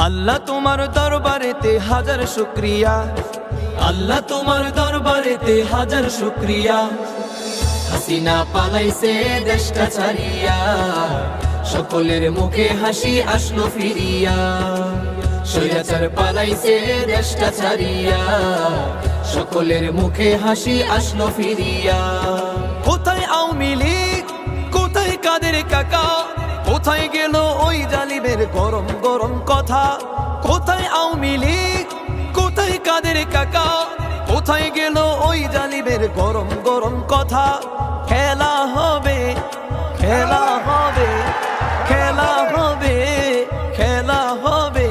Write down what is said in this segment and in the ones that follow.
আল্লাহ তোমার দরবারেতে হাজার শুক্রিয়া। আল্লাহ তোমার দরবারেতে হাজার শুক্রিয়া। হাসিনা পালাইছে দেশটা ছাড়িয়া। সকলের মুখে হাসি আসলো ফিরিয়া। সৈরাচার পালাইছে দেশটা ছাড়িয়া। সকলের মুখে হাসি আসলো ফিরিয়া। কোথায় আওয়ামী লীগ? কোথায় কাদের কাকা? জালিমের গরম গরম কথা? কোথায় আওয়ামী লীগ? কোথায় কাদের কাকা? কোথায় গেল ওই জালিমের গরম গরম কথা? খেলা হবে খেলা হবে খেলা হবে খেলা হবে।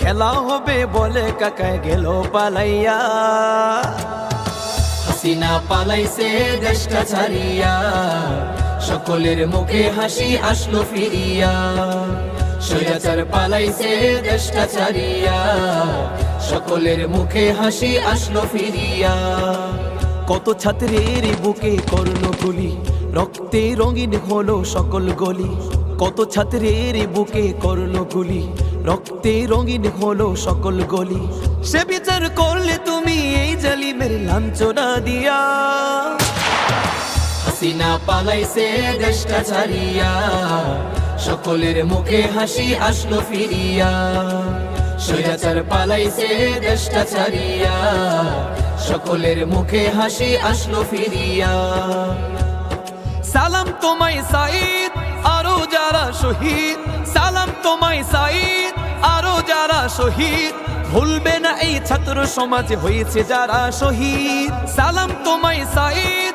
খেলা হবে বলে কাকায় গেল পালাইয়া। হাসিনা পালাইছে দেশটা ছাড়িয়া। সকলের মুখে হাসি আসলো ফিরিয়া। সৈরাচার পালাইছে দেশটা সকলের মুখে হাসি আসলো ফিরিয়া। কত ছাত্রের বুকে করল গুলি রক্তে রঙিন হলো সকল গলি। কত ছাত্রের বুকে করল গুলি রক্তে রঙিন হলো সকল গলি। সে বিচার করলে তুমি এই জালিমের লাঞ্ছনা দিয়া। হাসিনা পালাইছে দেশটা ছাড়িয়া। সকলের মুখে হাসি আসলো ফিরিয়া। সৈরাচার পালাইছে দেশটা ছাড়িয়া। সকলের মুখে হাসি আসলো ফিরিয়া। সালাম তোমায় সাইদ আরও যারা শহীদ। সালাম তোমায় সাইদ আরও যারা শহীদ। ভুলবে না এই ছাত্র সমাজে হয়েছে যারা শহীদ। সালাম তোমায় সাইদ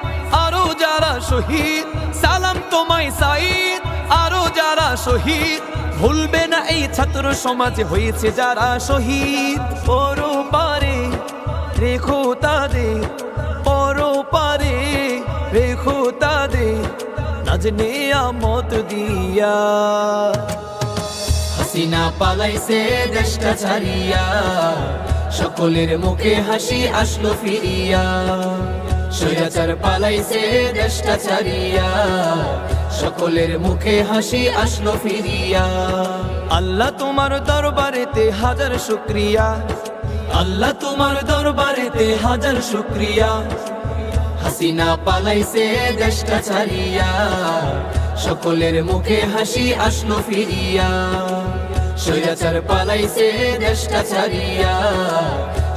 যারা শহীদ, সালাম তোমায় সাইদ আরও যারা শহীদ, ভুলবে না এই ছাত্র সমাজে হয়েছে যারা শহীদ। ওরো পারে, রেখো তাদের, পরো পারে, রেখো তাদের নাজনে আমত দিয়া। হাসিনা পালাইছে দেশটা ছাড়িয়া, সকলের মুখে হাসি আসলো ফিরিয়া। সৈরাচার পালাইছে দেশটা ছাড়িয়া, সকলের মুখে হাসি আসলো ফিরিয়া। আল্লাহ তোমার দরবারেতে হাজার শুক্রিয়া। আল্লাহ তোমার দরবারেতে হাজার শুক্রিয়া। হাসিনা পালাইছে দেশটা ছাড়িয়া, সকলের মুখে হাসি আসলো ফিরিয়া। সৈরাচার পালাইছে দেশটা ছাড়িয়া